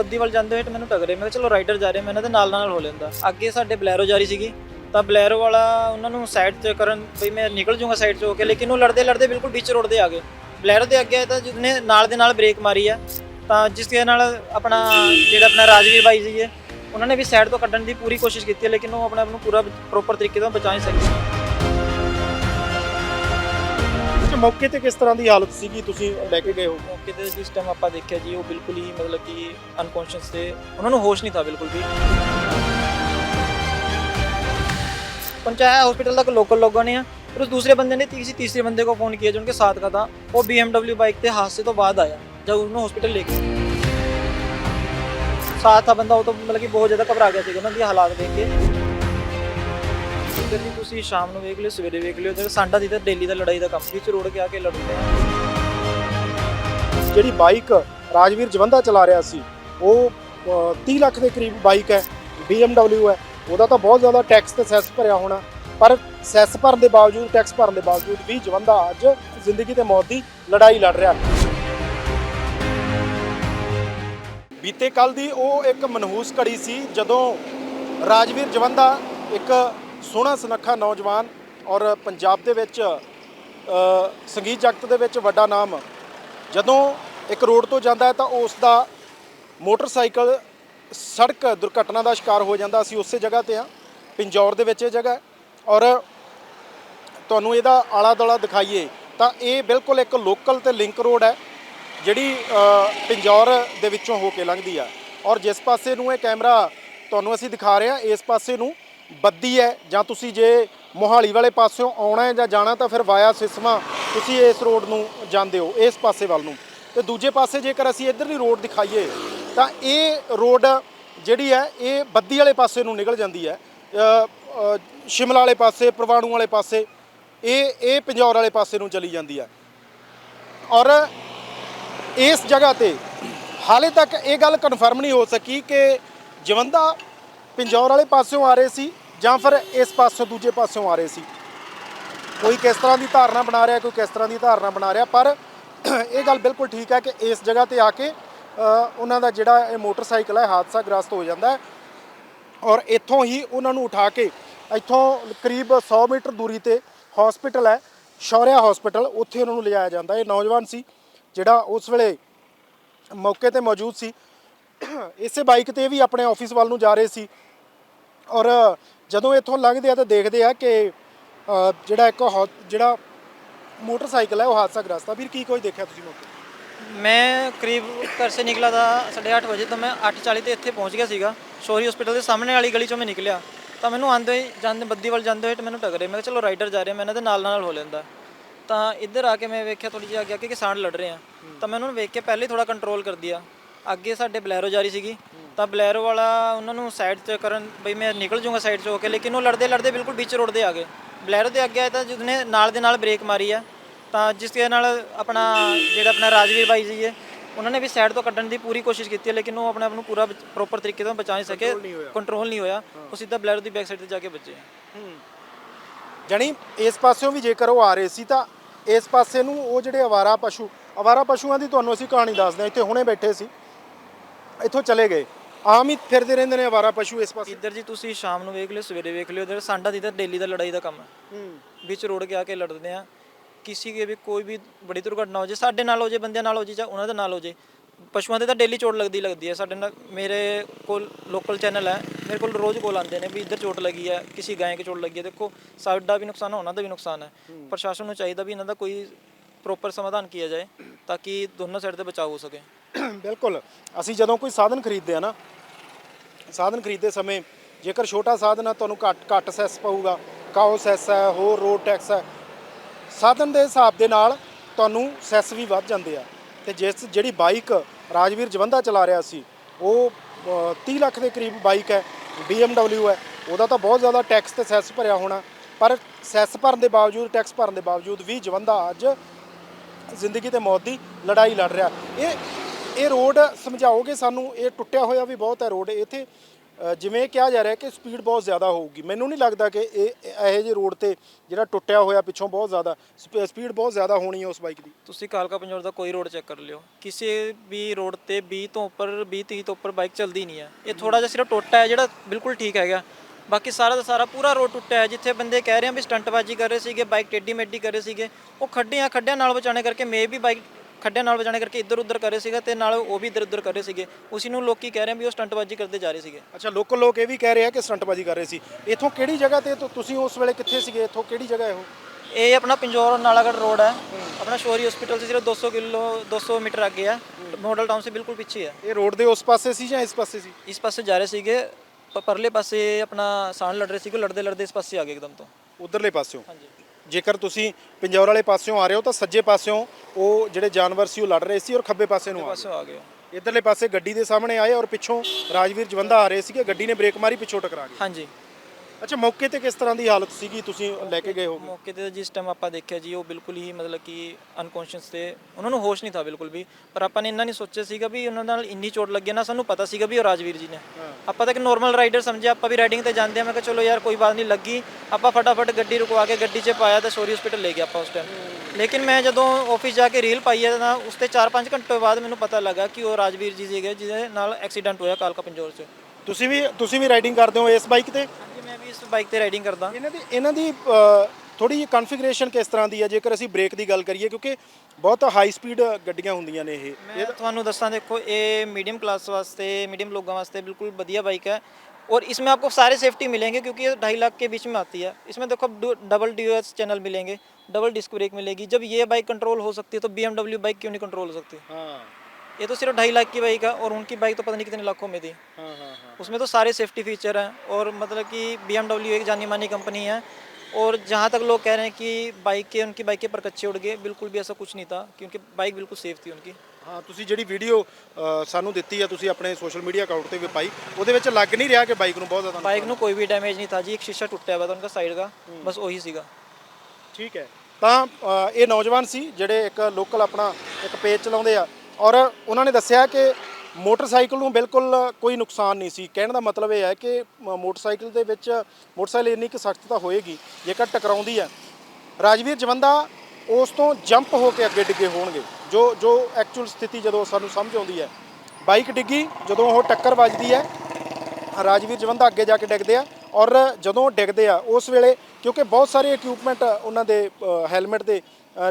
ਬੱਦੀ ਵੱਲ ਜਾਂਦੇ ਹੋਏ ਤੇ ਮੈਨੂੰ ਟਕਰੇ ਮੈਂ ਕਿਹਾ ਚਲੋ ਰਾਈਡਰ ਜਾ ਰਹੇ, ਮੈਂ ਇਹਨਾਂ ਦੇ ਨਾਲ ਨਾਲ ਹੋ ਲੈਂਦਾ। ਅੱਗੇ ਸਾਡੇ ਬਲੈਰੋ ਜਾ ਰਹੀ ਸੀਗੀ, ਤਾਂ ਬਲੈਰੋ ਵਾਲਾ ਉਹਨਾਂ ਨੂੰ ਸਾਈਡ ਤੇ ਕਰਨ ਬਈ ਮੈਂ ਨਿਕਲ ਜਾਊਂਗਾ ਸਾਈਡ ਤੋਂ ਹੋ ਕੇ, ਲੇਕਿਨ ਉਹ ਲੜਦੇ ਲੜਦੇ ਬਿਲਕੁਲ ਵਿੱਚ ਰੋਡ ਦੇ ਆ ਗਏ। ਬਲੈਰੋ ਦੇ ਅੱਗੇ ਆਏ ਤਾਂ ਜਿਹਨੇ ਨਾਲ ਦੇ ਨਾਲ ਬ੍ਰੇਕ ਮਾਰੀ ਆ, ਤਾਂ ਜਿਸ ਦੇ ਨਾਲ ਆਪਣਾ ਜਿਹੜਾ ਆਪਣਾ ਰਾਜਵੀਰ ਬਾਈ ਜੀ ਹੈ ਉਹਨਾਂ ਨੇ ਵੀ ਸਾਈਡ ਤੋਂ ਕੱਢਣ ਦੀ ਪੂਰੀ ਕੋਸ਼ਿਸ਼ ਕੀਤੀ ਹੈ ਲੇਕਿਨ ਉਹ ਆਪਣੇ ਆਪ ਨੂੰ ਪੂਰਾ ਪ੍ਰੋਪਰ ਤਰੀਕੇ ਨਾਲ ਬਚਾ ਨਹੀਂ ਸਕੇ। ਮੌਕੇ ਤੇ ਕਿਸ ਤਰ੍ਹਾਂ ਦੀ ਹਾਲਤ ਸੀਗੀ ਤੁਸੀਂ ਲੈ ਕੇ ਗਏ ਹੋ ਮੌਕੇ ਤੇ ਜਿਸ ਟਾਈਮ ਆਪਾਂ ਦੇਖਿਆ ਜੀ ਉਹ ਬਿਲਕੁਲ ਹੀ ਮਤਲਬ ਕਿ ਅਨਕੌਂਸ਼ੀਅਸ ਤੇ ਉਹਨਾਂ ਨੂੰ ਹੋਸ਼ ਨਹੀਂ ਥਾ ਬਿਲਕੁਲ ਵੀ पंचायत हॉस्पिटल तक लोकल लोगों ने फिर उस दूसरे बंदे ने किसी तीसरे बंदे को फ़ोन किया जो उनके साथ का था वो बी बाइक थे हादसे तो बाद आया जब उन्होंने हॉस्पिटल लेके गए। साथ था ਬੰਦਾ ਉਹ ਤਾਂ ਮਤਲਬ ਕਿ ਬਹੁਤ ਜ਼ਿਆਦਾ ਘਬਰਾ ਗਿਆ ਸੀ ਉਹਨਾਂ ਦੀ ਹਾਲਾਤ ਦੇਖ ਕੇ ਇੱਧਰ ਜੀ ਤੁਸੀਂ ਸ਼ਾਮ ਨੂੰ ਵੇਖ ਲਿਓ ਸਵੇਰੇ ਵੇਖ ਲਿਓ ਤੇ ਸਾਡਾ ਦੀ ਤਾਂ ਡੇਲੀ ਦਾ ਲੜਾਈ ਦਾ ਕੰਮ ਵਿੱਚ ਰੋਡ ਕੇ ਆ ਕੇ ਲੜਦੇ ਆ। ਜਿਹੜੀ ਬਾਈਕ ਰਾਜਵੀਰ ਜਵੰਦਾ ਚਲਾ ਰਿਹਾ ਸੀ ਉਹ ਅ, 30 ਲੱਖ ਦੇ ਕਰੀਬ ਬਾਈਕ ਹੈ BMW ਹੈ। ਉਹਦਾ ਤਾਂ ਬਹੁਤ ਜ਼ਿਆਦਾ ਟੈਕਸ ਤੇ ਸੈਸ ਭਰਿਆ ਹੋਣਾ ਪਰ ਸੈਸ ਭਰਨ ਦੇ ਬਾਵਜੂਦ ਟੈਕਸ ਭਰਨ ਦੇ ਬਾਵਜੂਦ ਵੀ ਜਵੰਦਾ ਅੱਜ ਜ਼ਿੰਦਗੀ ਤੇ ਮੌਤ ਦੀ ਲੜਾਈ ਲੜ ਰਿਹਾ। ਬੀਤੇ ਕੱਲ ਦੀ ਉਹ ਇੱਕ ਮਨਹੂਸ ਘੜੀ ਸੀ ਜਦੋਂ ਰਾਜਵੀਰ ਜਵੰਦਾ ਇੱਕ ਸੋਹਣਾ ਸੁਨੱਖਾ ਨੌਜਵਾਨ ਔਰ ਪੰਜਾਬ ਦੇ ਵਿੱਚ ਸੰਗੀਤ ਜਗਤ ਦੇ ਵਿੱਚ ਵੱਡਾ ਨਾਮ। ਜਦੋਂ ਇੱਕ ਰੋਡ ਤੋਂ ਜਾਂਦਾ ਹੈ ਤਾਂ ਉਸ ਦਾ ਮੋਟਰਸਾਈਕਲ ਸੜਕ ਦੁਰਘਟਨਾ ਦਾ ਸ਼ਿਕਾਰ ਹੋ ਜਾਂਦਾ। ਅਸੀਂ ਉਸੇ ਜਗ੍ਹਾ ਤੇ ਆ ਪਿੰਜੌਰ ਦੇ ਵਿੱਚ ਇਹ ਜਗ੍ਹਾ ਔਰ ਤੁਹਾਨੂੰ ਇਹਦਾ ਆਲਾ ਦਾਲਾ ਦਿਖਾਈਏ ਤਾਂ ਇਹ ਬਿਲਕੁਲ ਇੱਕ ਲੋਕਲ ਤੇ ਲਿੰਕ ਰੋਡ ਹੈ ਜਿਹੜੀ ਅ, ਪਿੰਜੌਰ ਦੇ ਵਿੱਚੋਂ ਹੋ ਕੇ ਲੰਘਦੀ ਆ। ਔਰ ਜਿਸ ਪਾਸੇ ਨੂੰ ਇਹ ਕੈਮਰਾ ਤੁਹਾਨੂੰ ਅਸੀਂ ਦਿਖਾ ਰਹੇ ਹਾਂ ਇਸ ਪਾਸੇ ਨੂੰ ਬੱਦੀ ਹੈ ਜਾਂ ਤੁਸੀਂ ਜੇ ਮੋਹਾਲੀ ਵਾਲੇ ਪਾਸਿਓਂ ਆਉਣਾ ਹੈ ਜਾਂ ਜਾਣਾ ਤਾਂ ਫਿਰ ਵਾਇਆ ਸਿਸਮਾ ਤੁਸੀਂ ਇਸ ਰੋਡ ਨੂੰ ਜਾਂਦੇ ਹੋ, ਇਸ ਪਾਸੇ ਵੱਲ ਨੂੰ। ਤੇ ਦੂਜੇ ਪਾਸੇ ਜੇਕਰ ਅਸੀਂ ਇੱਧਰਲੀ ਰੋਡ ਦਿਖਾਈਏ, ਤਾਂ ਇਹ ਰੋਡ ਜਿਹੜੀ ਹੈ, ਇਹ ਬੱਦੀ ਵਾਲੇ ਪਾਸੇ ਨੂੰ ਨਿਕਲ ਜਾਂਦੀ ਹੈ। ਸ਼ਿਮਲਾ ਵਾਲੇ ਪਾਸੇ, ਪ੍ਰਵਾਣੂ ਵਾਲੇ ਪਾਸੇ, ਇਹ ਇਹ ਪੰਜੌਰ ਵਾਲੇ ਪਾਸੇ ਨੂੰ ਚਲੀ ਜਾਂਦੀ ਹੈ। ਔਰ ਇਸ ਜਗ੍ਹਾ ਤੇ ਹਾਲੇ ਤੱਕ ਇਹ ਗੱਲ ਕਨਫਰਮ ਨਹੀਂ ਹੋ ਸਕੀ ਕਿ ਜਵੰਦਾ ਪਿੰਜੌਰ ਵਾਲੇ ਪਾਸਿਓਂ ਆ ਰਹੇ ਸੀ ਜਾਂ ਫਿਰ ਇਸ ਪਾਸੋਂ ਦੂਜੇ ਪਾਸਿਓਂ ਆ ਰਹੇ ਸੀ। ਕੋਈ ਕਿਸ ਤਰ੍ਹਾਂ ਦੀ ਧਾਰਨਾ ਬਣਾ ਰਿਹਾ, ਕੋਈ ਕਿਸ ਤਰ੍ਹਾਂ ਦੀ ਧਾਰਨਾ ਬਣਾ ਰਿਹਾ, ਪਰ ਇਹ ਗੱਲ ਬਿਲਕੁਲ ਠੀਕ ਹੈ ਕਿ ਇਸ ਜਗ੍ਹਾ ਤੇ ਆ ਕੇ ਉਹਨਾਂ ਦਾ ਜਿਹੜਾ ਇਹ ਮੋਟਰਸਾਈਕਲ ਹੈ, ਹਾਦਸਾ ਗ੍ਰਸਤ ਹੋ ਜਾਂਦਾ ਹੈ ਔਰ ਇੱਥੋਂ ਹੀ ਉਹਨਾਂ ਨੂੰ ਉਠਾ ਕੇ ਇੱਥੋਂ ਕਰੀਬ 100 ਮੀਟਰ ਦੂਰੀ ਤੇ ਹਸਪੀਟਲ ਹੈ, ਸ਼ੌਰਿਆ ਹਸਪੀਟਲ ਉੱਥੇ ਉਹਨਾਂ ਨੂੰ ਲਿਜਾਇਆ ਜਾਂਦਾ। ਇਹ ਨੌਜਵਾਨ ਸੀ, ਜਿਹੜਾ ਉਸ ਵੇਲੇ ਮੌਕੇ ਤੇ ਮੌਜੂਦ ਸੀ। ਇਸੇ ਬਾਈਕ ਤੇ ਵੀ ਆਪਣੇ ਆਫਿਸ ਵੱਲ ਨੂੰ ਜਾ ਰਹੇ ਸੀ ਔਰ ਜਦੋਂ ਇੱਥੋਂ ਲੰਘਦੇ ਆ ਤਾਂ ਦੇਖਦੇ ਆ ਕਿ ਅ, ਜਿਹੜਾ ਇੱਕ ਹੌ- ਜਿਹੜਾ ਮੋਟਰਸਾਈਕਲ ਹੈ ਉਹ ਹਾਦਸਾ ਗ੍ਰਸਤ ਆ ਵੀਰ ਕੀ ਕੋਈ ਦੇਖਿਆ ਤੁਸੀਂ ਮੌਕੇ ਤੇ? मैं करीब घर से निकला था साढ़े आठ बजे तो मैं ਅੱਠ ਚਾਲੀ ਤੇ ਇੱਥੇ ਪਹੁੰਚ ਗਿਆ ਸੀਗਾ ਸ਼ੋਰੀ ਹਸਪੀਟਲ ਦੇ ਸਾਹਮਣੇ ਵਾਲੀ ਗਲੀ ਚੋਂ ਮੈਂ ਨਿਕਲਿਆ ਤਾਂ ਮੈਨੂੰ ਆਂਦੇ ਹੋਏ ਜਾਂਦੇ ਬੱਦੀ ਵੱਲ ਜਾਂਦੇ ਹੋਏ ਤੇ ਮੈਨੂੰ ਟਕਰੇ ਮੈਂ ਕਿਹਾ ਚਲੋ ਰਾਈਡਰ ਜਾ ਰਹੇ ਮੈਂ ਇਹਨਾਂ ਦੇ ਨਾਲ ਨਾਲ ਹੋ ਲੈਂਦਾ ਤਾਂ ਇੱਧਰ ਆ ਕੇ ਮੈਂ ਵੇਖਿਆ ਥੋੜੀ ਜਿਹੀ ਅੱਗੇ ਆ ਕੇ ਕਿ ਸਾਂਡ ਲੜ ਰਹੇ ਆ ਤਾਂ ਮੈਂ ਉਹਨਾਂ ਨੂੰ ਵੇਖ ਕੇ ਪਹਿਲੇ ਥੋੜਾ ਕੰਟਰੋਲ ਕਰ ਦਿਆ ਅੱਗੇ ਸਾਡੇ ਬਲੈਰੋ ਜਾ ਰਹੀ ਸੀਗੀ ਤਾਂ ਬਲੈਰੋ ਵਾਲਾ ਉਹਨਾਂ ਨੂੰ ਸਾਈਡ ਤੇ ਕਰਨ ਬਈ ਮੈਂ ਨਿਕਲ ਜਾਊਂਗਾ ਸਾਈਡ ਤੋਂ ਹੋ ਕੇ ਲੇਕਿਨ ਉਹ ਲੜਦੇ ਲੜਦੇ ਬਿਲਕੁਲ ਵਿੱਚ ਰੋਡ ਦੇ ਆ ਗਏ। ਬਲੈਰੋ ਦੇ ਅੱਗੇ ਆਏ ਤਾਂ ਜਿਹਨੇ ਨਾਲ ਦੇ ਨਾਲ ਬ੍ਰੇਕ ਮਾਰੀ ਆ ਤਾਂ ਜਿਸ ਦੇ ਨਾਲ ਆਪਣਾ ਜਿਹੜਾ ਆਪਣਾ ਰਾਜਵੀਰ ਬਾਈ ਜੀ ਹੈ ਉਹਨਾਂ ਨੇ ਵੀ ਸਾਈਡ ਤੋਂ ਕੱਢਣ ਦੀ ਪੂਰੀ ਕੋਸ਼ਿਸ਼ ਕੀਤੀ ਲੇਕਿਨ ਉਹ ਆਪਣੇ ਆਪ ਨੂੰ ਪੂਰਾ ਪ੍ਰੋਪਰ ਤਰੀਕੇ ਨਾਲ ਬਚਾ ਨਹੀਂ ਸਕੇ ਕੰਟਰੋਲ ਨਹੀਂ ਹੋਇਆ। ਉਹ ਸਿੱਧਾ ਬਲੈਰੋ ਦੀ ਬੈਕ ਸਾਈਡ ਤੇ ਜਾ ਕੇ ਵੱਜੇ। ਜਾਣੀ ਇਸ ਪਾਸਿਓਂ ਵੀ ਜੇਕਰ ਉਹ ਆ ਰਹੇ ਸੀ ਤਾਂ ਇਸ ਪਾਸੇ ਨੂੰ ਉਹ ਜਿਹੜੇ ਅਵਾਰਾ ਪਸ਼ੂ ਅਵਾਰਾ ਪਸ਼ੂਆਂ ਦੀ ਤੁਹਾਨੂੰ ਅਸੀਂ ਕਹਾਣੀ ਦੱਸਦੇ ਹਾਂ ਇੱਥੇ ਹੁਣੇ ਬੈਠੇ ਸੀ ਇੱਥੋਂ ਚਲੇ ਗਏ। ਆਮ ਹੀ ਫਿਰਦੇ ਰਹਿੰਦੇ ਨੇ ਅਵਾਰਾ ਪਸ਼ੂ ਇਸ ਪਾਸੇ। ਇੱਧਰ ਜੀ ਤੁਸੀਂ ਸ਼ਾਮ ਨੂੰ ਵੇਖ ਲਿਓ ਸਵੇਰੇ ਵੇਖ ਲਿਓ ਇੱਧਰ ਸਾਡਾ ਦੀ ਤਾਂ ਡੇਲੀ ਦਾ ਲੜਾਈ ਦਾ ਕੰਮ ਹੈ। ਵਿੱਚ ਰੋਡ ਕੇ ਆ ਕੇ ਲੜਦੇ ਆ ਕਿਸੇ ਕੇ ਵੀ ਕੋਈ ਵੀ ਬੜੀ ਦੁਰਘਟਨਾ ਹੋ ਜੇ ਸਾਡੇ ਨਾਲ ਹੋ ਜੇ ਬੰਦਿਆਂ ਨਾਲ ਹੋ ਜੇ ਜਾਂ ਉਹਨਾਂ ਦੇ ਨਾਲ ਹੋ ਜੇ ਪਸ਼ੂਆਂ ਦੇ ਤਾਂ ਡੇਲੀ ਚੋਟ ਲੱਗਦੀ ਲੱਗਦੀ ਹੈ। ਸਾਡੇ ਨਾਲ ਮੇਰੇ ਕੋਲ ਲੋਕਲ ਚੈਨਲ ਹੈ ਮੇਰੇ ਕੋਲ ਰੋਜ਼ ਕੋਲ ਆਉਂਦੇ ਨੇ ਵੀ ਇੱਧਰ ਚੋਟ ਲੱਗੀ ਹੈ ਕਿਸੇ ਗਾਂ ਕੇ ਚੋਟ ਲੱਗੀ ਹੈ। ਦੇਖੋ ਸਾਡਾ ਵੀ ਨੁਕਸਾਨ ਹੈ ਉਹਨਾਂ ਦਾ ਵੀ ਨੁਕਸਾਨ ਹੈ। ਪ੍ਰਸ਼ਾਸਨ ਨੂੰ ਚਾਹੀਦਾ ਵੀ ਇਹਨਾਂ ਦਾ ਕੋਈ ਪ੍ਰੋਪਰ ਸਮਾਧਾਨ ਕੀਤਾ ਜਾਏ ਤਾਂ ਕਿ ਦੋਨੋਂ ਸਾਈਡ ਤੇ ਬਚਾਅ ਹੋ ਸਕੇ। ਬਿਲਕੁਲ। ਅਸੀਂ ਜਦੋਂ ਕੋਈ ਸਾਧਨ ਖਰੀਦਦੇ ਆ ਨਾ ਸਾਧਨ ਖਰੀਦਦੇ ਸਮੇਂ ਜੇਕਰ ਛੋਟਾ ਸਾਧਨ ਆ ਤੁਹਾਨੂੰ ਘੱਟ ਘੱਟ ਸੈਸ ਪਊਗਾ ਕਾਓ ਸੈਸ ਹੈ ਹੋਰ ਰੋਡ ਟੈਕਸ ਹੈ ਸਾਧਨ ਦੇ ਹਿਸਾਬ ਦੇ ਨਾਲ ਤੁਹਾਨੂੰ ਸੈਸ ਵੀ ਵੱਧ ਜਾਂਦੇ ਆ। ਤੇ ਜਿਸ ਜਿਹੜੀ ਬਾਈਕ ਰਾਜਵੀਰ ਜਵੰਦਾ ਚਲਾ ਰਿਹਾ ਸੀ ਉਹ ਅ, 30 ਲੱਖ ਦੇ ਕਰੀਬ ਬਾਈਕ ਹੈ BMW ਹੈ ਉਹਦਾ ਤਾਂ ਬਹੁਤ ਜ਼ਿਆਦਾ ਟੈਕਸ ਤੇ ਸੈਸ ਭਰਿਆ ਹੋਣਾ ਪਰ ਸੈਸ ਭਰਨ ਦੇ ਬਾਵਜੂਦ ਟੈਕਸ ਭਰਨ ਦੇ ਬਾਵਜੂਦ ਵੀ ਜਵੰਦਾ ਅੱਜ ਜ਼ਿੰਦਗੀ ਤੇ ਮੌਤ ਦੀ ਲੜਾਈ ਲੜ ਰਿਹਾ। ਇਹ ਇਹ ਰੋਡ ਸਮਝਾਓਗੇ ਸਾਨੂੰ, ਇਹ ਟੁੱਟਿਆ ਹੋਇਆ ਵੀ ਬਹੁਤ ਹੈ ਰੋਡ, ਇੱਥੇ ਜਿਵੇਂ ਕਿਹਾ ਜਾ ਰਿਹਾ ਕਿ ਸਪੀਡ ਬਹੁਤ ਜ਼ਿਆਦਾ ਹੋਊਗੀ। ਮੈਨੂੰ ਨਹੀਂ ਲੱਗਦਾ ਕਿ ਇਹ, ਇਹੋ ਜਿਹੇ ਰੋਡ ਤੇ ਜਿਹੜਾ ਟੁੱਟਿਆ ਹੋਇਆ ਪਿੱਛੋਂ ਬਹੁਤ ਜ਼ਿਆਦਾ ਸਪੀਡ ਬਹੁਤ ਜ਼ਿਆਦਾ ਹੋਣੀ ਹੈ ਉਸ ਬਾਈਕ ਦੀ। ਤੁਸੀਂ ਕਾਲਕਾ ਪੰਜੋਰ ਦਾ ਕੋਈ ਰੋਡ ਚੈੱਕ ਕਰ ਲਿਓ। ਕਿਸੇ ਵੀ ਰੋਡ ਤੇ 20 ਤੋਂ ਉੱਪਰ 20 30 ਤੋਂ ਉੱਪਰ ਬਾਈਕ ਚੱਲਦੀ ਨਹੀਂ ਹੈ। ਇਹ ਥੋੜਾ ਜਿਹਾ ਸਿਰਫ ਟੋਟਾ ਹੈ ਜਿਹੜਾ ਬਿਲਕੁਲ ਠੀਕ ਹੈਗਾ। ਬਾਕੀ ਸਾਰਾ ਦਾ ਸਾਰਾ ਪੂਰਾ ਰੋਡ ਟੁੱਟਿਆ ਹੈ, ਜਿੱਥੇ ਬੰਦੇ ਕਹਿ ਰਹੇ ਆ ਵੀ ਸਟੰਟਬਾਜ਼ੀ ਕਰ ਰਹੇ ਸੀਗੇ ਬਾਈਕ ਟੇਢੀ ਮੇਢੀ ਕਰ ਰਹੇ ਸੀਗੇ। ਉਹ ਖੱਡਿਆਂ ਖੱਡਿਆਂ ਨਾਲ ਬਚਾਣੇ ਕਰਕੇ ਮੇ ਵੀ ਬਾਈਕ ਖੱਡੇ ਨਾਲ ਵਜਾਣੇ ਕਰਕੇ ਇੱਧਰ ਉੱਧਰ ਕਰ ਰਹੇ ਸੀਗਾ ਤੇ ਨਾਲ ਉਹ ਵੀ ਇੱਧਰ ਉੱਧਰ ਕਰ ਰਹੇ ਸੀਗੇ। ਉਸੇ ਨੂੰ ਲੋਕੀ ਕਹਿ ਰਹੇ ਵੀ ਉਹ ਸਟੰਟਬਾਜ਼ੀ ਕਰਦੇ ਜਾ ਰਹੇ ਸੀਗੇ। ਅੱਛਾ ਲੋਕਲ ਲੋਕ ਇਹ ਵੀ ਕਹਿ ਰਹੇ ਆ ਕਿ ਸਟੰਟਬਾਜ਼ੀ ਕਰ ਰਹੇ ਸੀ। ਇੱਥੋਂ ਕਿਹੜੀ ਜਗ੍ਹਾ ਤੇ ਤੁਸੀਂ ਉਸ ਵੇਲੇ ਕਿੱਥੇ ਸੀਗੇ? ਇੱਥੋਂ ਕਿਹੜੀ ਜਗ੍ਹਾ ਇਹੋ ਇਹ ਆਪਣਾ ਪਿੰਜੌਰ ਨਾਲਾਗੜ ਰੋਡ ਹੈ। ਆਪਣਾ ਸ਼ੋਰੀ ਹਸਪੀਟਲ ਤੋਂ ਸਿਰਫ 200 ਕਿਲੋ 200 ਮੀਟਰ ਅੱਗੇ ਹੈ। ਮੋਡਲ ਟਾਊਨ ਸੇ ਬਿਲਕੁਲ ਪਿੱਛੇ ਹੈ। ਇਹ ਰੋਡ ਦੇ ਉਸ ਪਾਸੇ ਸੀ ਜਾਂ ਇਸ ਪਾਸੇ ਸੀ? ਇਸ ਪਾਸੇ ਜਾ ਰਹੇ ਸੀਗੇ। ਪਰਲੇ ਪਾਸੇ ਆਪਣਾ ਸਾਣ ਲੜ ਰਹੇ ਸੀਗੇ ਲੜਦੇ ਲੜਦੇ ਇਸ ਪਾਸੇ ਆ ਗਏ ਇੱਕਦਮ ਤੋਂ। ਉਧਰਲੇ ਪਾਸਿਓਂ? ਜੇਕਰ ਤੁਸੀਂ ਪਿੰਜੌਰ ਵਾਲੇ ਪਾਸਿਓਂ ਆ ਰਹੇ ਹੋ ਤਾਂ ਸੱਜੇ ਪਾਸਿਓਂ ਉਹ ਜਿਹੜੇ ਜਾਨਵਰ ਸੀ ਉਹ ਲੜ ਰਹੇ ਸੀ ਔਰ ਖੱਬੇ ਪਾਸੇ ਨੂੰ ਆ ਗਏ। ਗਏ। ਇਧਰਲੇ ਪਾਸੇ ਗੱਡੀ ਦੇ ਸਾਹਮਣੇ ਆਏ ਔਰ ਪਿੱਛੋਂ ਰਾਜਵੀਰ ਜਵੰਦਾ ਆ ਰਹੇ ਸੀਗੇ। ਗੱਡੀ ਨੇ ਬ੍ਰੇਕ ਮਾਰੀ ਪਿੱਛੋਂ ਟਕਰਾ ਗਈ ਹਾਂਜੀ। ਅੱਛਾ ਮੌਕੇ ਤੇ ਕਿਸ ਤਰ੍ਹਾਂ ਦੀ ਹਾਲਤ ਸੀਗੀ? ਤੁਸੀਂ ਲੈ ਕੇ ਗਏ ਹੋ ਮੌਕੇ ਤੇ ਜਿਸ ਟਾਈਮ ਆਪਾਂ ਦੇਖਿਆ ਜੀ ਉਹ ਬਿਲਕੁਲ ਹੀ ਮਤਲਬ ਕਿ ਅਨਕੌਂਸ਼ੀਅਸ ਤੇ ਉਹਨਾਂ ਨੂੰ ਹੋਸ਼ ਨਹੀਂ ਥਾ ਬਿਲਕੁਲ ਵੀ। ਪਰ ਆਪਾਂ ਨੇ ਇੰਨਾ ਨਹੀਂ ਸੋਚਿਆ ਸੀਗਾ ਵੀ ਉਹਨਾਂ ਨਾਲ ਇੰਨੀ ਚੋਟ ਲੱਗੀ ਨਾ ਸਾਨੂੰ ਪਤਾ ਸੀਗਾ ਵੀ ਉਹ ਰਾਜਵੀਰ ਜੀ ਨੇ। ਆਪਾਂ ਤਾਂ ਇੱਕ ਨਾਰਮਲ ਰਾਈਡਰ ਸਮਝਿਆ ਆਪਾਂ ਵੀ ਰਾਈਡਿੰਗ ਤੇ ਜਾਂਦੇ ਆ ਮੈਂ ਕਿਹਾ ਚਲੋ ਯਾਰ ਕੋਈ ਬਾਤ ਨਹੀਂ ਲੱਗੀ। ਆਪਾਂ ਫਟਾਫਟ ਗੱਡੀ ਰੁਕਵਾ ਕੇ ਗੱਡੀ 'ਚ ਪਾਇਆ ਤੇ ਸੋਰੀ ਹਸਪੀਟਲ ਲੈ ਗਿਆ ਆਪਾਂ ਉਸ ਟਾਈਮ ਲੇਕਿਨ ਮੈਂ ਜਦੋਂ ਆਫਿਸ ਜਾ ਕੇ ਰੀਲ ਪਾਈ ਹੈ ਤਾਂ ਉਸ ਤੇ 4-5 ਘੰਟੇ ਬਾਅਦ ਮੈਨੂੰ ਪਤਾ ਲੱਗਾ ਕਿ ਉਹ ਰਾਜਵੀਰ ਜੀ ਸੀਗੇ ਜਿਹਦੇ ਨਾਲ ਐਕਸੀਡੈਂਟ ਹੋਇਆ ਕਾਲਕਾ ਪੰਜੋਰ 'ਚ। ਤੁਸੀਂ ਵੀ ਤੁਸੀਂ ਵੀ ਰਾਈਡਿੰਗ ਕਰਦੇ ਹੋ ਇਸ ਬਾਈਕ ਤੇ? ਇਸ ਬਾਈਕ ਤੇ ਰਾਈਡਿੰਗ ਕਰਦਾ ਇਹਨਾਂ ਦੀ ਇਹਨਾਂ ਦੀ ਥੋੜੀ ਜਿਹੀ ਕਨਫੀਗਰੇਸ਼ਨ ਕਿਸ ਤਰ੍ਹਾਂ ਦੀ ਹੈ ਜੇਕਰ ਅਸੀਂ ਬ੍ਰੇਕ ਦੀ ਗੱਲ ਕਰੀਏ ਕਿਉਂਕਿ ਬਹੁਤ ਹਾਈ ਸਪੀਡ ਗੱਡੀਆਂ ਹੁੰਦੀਆਂ ਨੇ ਇਹ ਮੈਂ ਤੁਹਾਨੂੰ ਦੱਸਾਂ ਦੇਖੋ ਇਹ मीडियम क्लास वास्ते मीडियम लोगों वास्ते बिल्कुल बढ़िया बाइक है और इसमें आपको सारे सेफ्टी मिलेंगे क्योंकि ये ढाई लाख के बीच में आती है इसमें देखो अब डबल डी चैनल मिलेंगे डबल डिस्क ब्रेक मिलेगी जब ये बाइक कंट्रोल हो सकती है तो बी बाइक क्यों नहीं कंट्रोल हो सकती ਹਾਂ ये तो सिर्फ ढाई लाख की बाइक है और उनकी बाइक तो पता नहीं कितने लाखों में थी ਹਾਂ ਹਾਂ ਹਾਂ उसमें तो सारे सेफ्टी फीचर हैं और मतलब कि बी एक जानी मानी कंपनी है और जहाँ तक लोग कह रहे हैं कि बाइक के उनकी बाइक के पर कच्चे उड़ गए बिल्कुल भी ऐसा कुछ नहीं था क्योंकि बाइक बिल्कुल सेफ थी उनकी ਹਾਂ ਤੁਸੀਂ ਜਿਹੜੀ ਵੀਡੀਓ ਸਾਨੂੰ ਦਿੱਤੀ ਹੈ ਤੁਸੀਂ ਆਪਣੇ ਸੋਸ਼ਲ ਮੀਡੀਆ ਅਕਾਊਂਟ ਤੇ ਵੀ ਪਾਈ ਉਹਦੇ ਵਿੱਚ ਲੱਗ ਨਹੀਂ ਰਿਹਾ ਕਿ ਬਾਈਕ ਨੂੰ ਬਹੁਤ ਜ਼ਿਆਦਾ ਬਾਈਕ ਨੂੰ ਕੋਈ ਵੀ ਡੈਮੇਜ ਨਹੀਂ ਥਾ ਜੀ ਇੱਕ ਸ਼ੀਸ਼ਾ ਟੁੱਟਿਆ ਹੋਇਆ था उनका साइड का बस वही ਸੀਗਾ ਠੀਕ ਹੈ ਤਾਂ ਅ, ਇਹ ਨੌਜਵਾਨ ਸੀ ਜਿਹੜੇ ਇੱਕ ਲੋਕਲ ਆਪਣਾ ਇੱਕ ਪੇਜ ਚਲਾਉਂਦੇ ਆ ਔਰ ਉਹਨਾਂ ਨੇ ਦੱਸਿਆ ਕਿ ਮੋਟਰਸਾਈਕਲ ਨੂੰ ਬਿਲਕੁਲ ਕੋਈ ਨੁਕਸਾਨ ਨਹੀਂ ਸੀ। ਕਹਿਣ ਦਾ ਮਤਲਬ ਇਹ ਹੈ ਕਿ ਮ- ਮੋਟਰਸਾਈਕਲ ਦੇ ਵਿੱਚ ਮੋਟਰਸਾਈਕਲ ਇੰਨੀ ਕੁ ਸਖਤ ਤਾਂ ਹੋਏਗੀ, ਜੇਕਰ ਟਕਰਾਉਂਦੀ ਹੈ। ਰਾਜਵੀਰ, ਜਵੰਦਾ, ਉਸ ਤੋਂ ਜੰਪ ਹੋ ਕੇ ਅੱਗੇ ਡਿੱਗੇ ਹੋਣਗੇ। ਜੋ ਜੋ ਐਕਚੁਅਲ ਸਥਿਤੀ ਜਦੋਂ ਸਾਨੂੰ ਸਮਝ ਆਉਂਦੀ ਹੈ। ਬਾਈਕ ਡਿੱਗੀ, ਜਦੋਂ ਉਹ ਟੱਕਰ ਵੱਜਦੀ ਹੈ, ਰਾਜਵੀਰ, ਜਵੰਦਾ ਅੱਗੇ ਜਾ ਕੇ ਡਿੱਗਦੇ ਆ ਔਰ ਜਦੋਂ ਡਿੱਗਦੇ ਆ, ਉਸ ਵੇਲੇ ਕਿਉਂਕਿ ਬਹੁਤ ਸਾਰੇ ਇਕਵਿਪਮੈਂਟ ਉਹਨਾਂ ਦੇ ਹੈਲਮਟ ਦੇ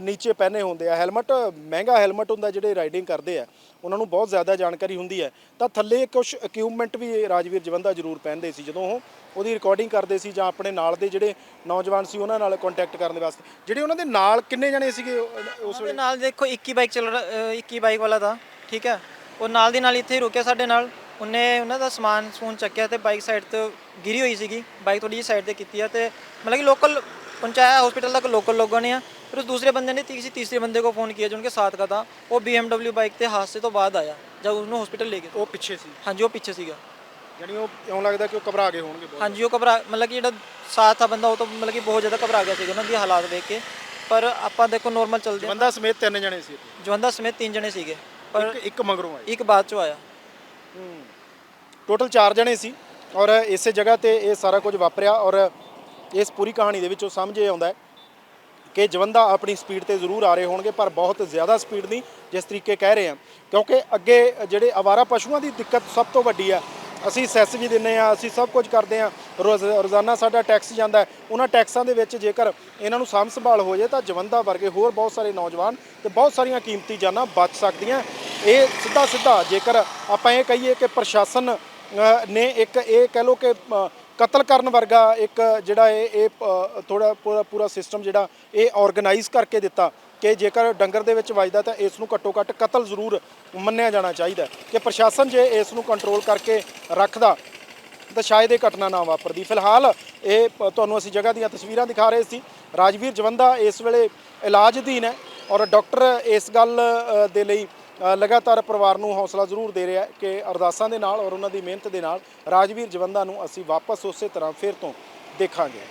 ਨੀਚੇ ਪਹਿਨੇ ਹੁੰਦੇ ਆ। ਹੈਲਮਟ ਮਹਿੰਗਾ ਹੈਲਮਟ ਹੁੰਦਾ ਜਿਹੜੇ ਰਾਈਡਿੰਗ ਕਰਦੇ ਆ ਉਹਨਾਂ ਨੂੰ ਬਹੁਤ ਜ਼ਿਆਦਾ ਜਾਣਕਾਰੀ ਹੁੰਦੀ ਹੈ। ਤਾਂ ਥੱਲੇ ਕੁਝ ਇਕਵਿਪਮੈਂਟ ਵੀ ਰਾਜਵੀਰ ਜਵੰਦਾ ਜ਼ਰੂਰ ਪਹਿਨਦੇ ਸੀ ਜਦੋਂ ਉਹ ਉਹਦੀ ਰਿਕਾਰਡਿੰਗ ਕਰਦੇ ਸੀ ਜਾਂ ਆਪਣੇ ਨਾਲ ਦੇ ਜਿਹੜੇ ਨੌਜਵਾਨ ਸੀ ਉਹਨਾਂ ਨਾਲ ਕੰਟੈਕਟ ਕਰਨ ਦੇ ਵਾਸਤੇ। ਜਿਹੜੇ ਉਹਨਾਂ ਦੇ ਨਾਲ ਕਿੰਨੇ ਜਣੇ ਸੀਗੇ ਉਸ ਵੇਲੇ? ਨਾਲ ਦੇਖੋ 21 ਬਾਈਕ ਚੱਲ 21 ਬਾਈਕ ਵਾਲਾ ਦਾ ਠੀਕ ਹੈ? ਉਹ ਨਾਲ ਦੀ ਨਾਲ ਇੱਥੇ ਹੀ ਰੁਕਿਆ ਸਾਡੇ ਨਾਲ। ਉਹਨੇ ਉਹਨਾਂ ਦਾ ਸਮਾਨ ਸੂਨ ਚੱਕਿਆ ਤੇ ਬਾਈਕ ਸਾਈਡ ਤੋਂ ਗਿਰੀ ਹੋਈ ਸੀਗੀ। ਬਾਈਕ ਥੋੜੀ ਜਿਹੀ ਸਾਈਡ ਤੇ ਕੀਤੀ ਆ ਤੇ ਮਤਲਬ ਕਿ ਲੋਕਲ ਪੰਚਾਇਆ ਹਸਪੀਟਲ ਤੱਕ ਲੋਕਲ ਲੋਕਾਂ ਨੇ ਆ। फिर उस दूसरे बंदे ने किसी तीसरे बंदे को फ़ोन किया जो उनके साथ का था वो बी बाइक ਤੇ हादसे ਤੋਂ ਬਾਅਦ ਆਇਆ ਜਦ ਉਹਨੂੰ ਹਸਪੀਟਲ ਲੈ ਗਏ ਉਹ ਪਿੱਛੇ ਸੀ ਹਾਂਜੀ ਉਹ ਪਿੱਛੇ ਸੀਗਾ ਯਾਨੀ ਉਹ ਇਉਂ ਲੱਗਦਾ ਕਿ ਉਹ ਘਬਰਾ ਗਏ ਹੋਣਗੇ ਬਹੁਤ ਹਾਂਜੀ ਉਹ ਘਬਰਾ ਮਤਲਬ ਕਿ ਜਿਹੜਾ ਸਾਥ ਆ ਬੰਦਾ ਉਹ ਤਾਂ ਮਤਲਬ ਕਿ ਬਹੁਤ ਜ਼ਿਆਦਾ ਘਬਰਾ ਗਿਆ ਸੀਗਾ ਉਹਨਾਂ ਦੀ ਹਾਲਾਤ ਦੇਖ ਕੇ ਪਰ ਆਪਾਂ ਦੇਖੋ ਨਾਰਮਲ ਚੱਲਦੇ ਆ ਬੰਦਾ ਸਮੇਤ ਤਿੰਨ ਜਣੇ ਸੀ ਇੱਥੇ। ਜਵੰਦਾ ਸਮੇਤ ਤਿੰਨ ਜਣੇ ਸੀਗੇ ਪਰ ਇੱਕ ਇੱਕ ਮਗਰੋਂ ਆਏ ਇੱਕ ਬਾਅਦ ਚੋਂ ਆਇਆ ਟੋਟਲ 4 ਜਣੇ ਸੀ ਔਰ ਇਸੇ ਜਗ੍ਹਾ ਤੇ ਇਹ ਸਾਰਾ ਕੁਝ ਵਾਪਰਿਆ ਔਰ ਇਸ ਪੂਰੀ ਕਹਾਣੀ ਦੇ ਵਿੱਚੋਂ ਸਮਝ ਇਹ ਆਉਂਦਾ ਹੈ ਕਿ ਜਵੰਦਾ ਆਪਣੀ ਸਪੀਡ ਤੇ ਜ਼ਰੂਰ ਆ ਰਹੇ ਹੋਣਗੇ, ਪਰ ਬਹੁਤ ਜ਼ਿਆਦਾ ਸਪੀਡ ਨਹੀਂ ਜਿਸ ਤਰੀਕੇ ਕਹਿ ਰਹੇ ਆ ਕਿਉਂਕਿ ਅੱਗੇ ਜਿਹੜੇ ਆਵਾਰਾ ਪਸ਼ੂਆਂ ਦੀ ਦਿੱਕਤ ਸਭ ਤੋਂ ਵੱਡੀ ਆ ਅਸੀਂ ਸੈਸ ਵੀ ਦਿੰਨੇ ਆ ਅਸੀਂ ਸਭ ਕੁਝ ਕਰਦੇ ਆ ਰੋਜ਼, ਰੋਜ਼ਾਨਾ ਸਾਡਾ ਟੈਕਸ ਜਾਂਦਾ ਉਹਨਾਂ ਟੈਕਸਾਂ ਦੇ ਵਿੱਚ ਜੇਕਰ ਇਹਨਾਂ ਨੂੰ ਸਾਂਭ ਸੰਭਾਲ ਹੋ ਜਾਏ ਤਾਂ ਜਵੰਦਾ ਵਰਗੇ ਹੋਰ ਬਹੁਤ ਸਾਰੇ ਨੌਜਵਾਨ ਤੇ ਬਹੁਤ ਸਾਰੀਆਂ ਕੀਮਤੀ ਜਾਨਾਂ ਬਚ ਸਕਦੀਆਂ। ਇਹ ਸਿੱਧਾ ਸਿੱਧਾ ਜੇਕਰ ਆਪਾਂ ਇਹ ਕਹੀਏ ਕਿ ਪ੍ਰਸ਼ਾਸਨ ਨੇ ਇੱਕ ਇਹ ਕਹਿ ਲਓ ਕਿ ਕਤਲ ਕਰਨ ਵਰਗਾ ਇੱਕ ਜਿਹੜਾ ਇਹ ਇਹ ਥੋੜਾ ਪੂਰਾ ਪੂਰਾ ਸਿਸਟਮ ਜਿਹੜਾ ਇਹ ਆਰਗੇਨਾਈਜ਼ ਕਰਕੇ ਦਿੱਤਾ ਕਿ ਜੇਕਰ ਡੰਗਰ ਦੇ ਵਿੱਚ ਵੱਜਦਾ ਤਾਂ ਇਸ ਨੂੰ ਘੱਟੋ ਘੱਟ ਕਤਲ ਜ਼ਰੂਰ ਮੰਨਿਆ ਜਾਣਾ ਚਾਹੀਦਾ ਕਿ ਪ੍ਰਸ਼ਾਸਨ ਜੇ ਇਸ ਨੂੰ ਕੰਟਰੋਲ ਕਰਕੇ ਰੱਖਦਾ ਤਾਂ ਸ਼ਾਇਦ ਇਹ ਘਟਨਾ ਨਾ ਵਾਪਰਦੀ। ਫਿਲਹਾਲ ਇਹ ਪ- ਤੁਹਾਨੂੰ ਅਸੀਂ ਜਗ੍ਹਾ ਦੀਆਂ ਤਸਵੀਰਾਂ ਦਿਖਾ ਰਹੇ ਸੀ। ਰਾਜਵੀਰ ਜਵੰਦਾ ਇਸ ਵੇਲੇ ਇਲਾਜ ਅਧੀਨ ਹੈ ਔਰ ਡਾਕਟਰ ਇਸ ਗੱਲ ਦੇ ਲਈ ਲਗਾਤਾਰ ਪਰਿਵਾਰ ਨੂੰ ਹੌਸਲਾ ਜ਼ਰੂਰ ਦੇ ਰਿਹਾ ਹੈ ਕਿ ਅਰਦਾਸਾਂ ਦੇ ਨਾਲ ਔਰ ਉਹਨਾਂ ਦੀ ਮਿਹਨਤ ਦੇ ਨਾਲ ਰਾਜਵੀਰ ਜਵੰਦਾ ਨੂੰ ਅਸੀਂ ਵਾਪਸ ਉਸੇ ਤਰ੍ਹਾਂ ਫਿਰ ਤੋਂ ਦੇਖਾਂਗੇ।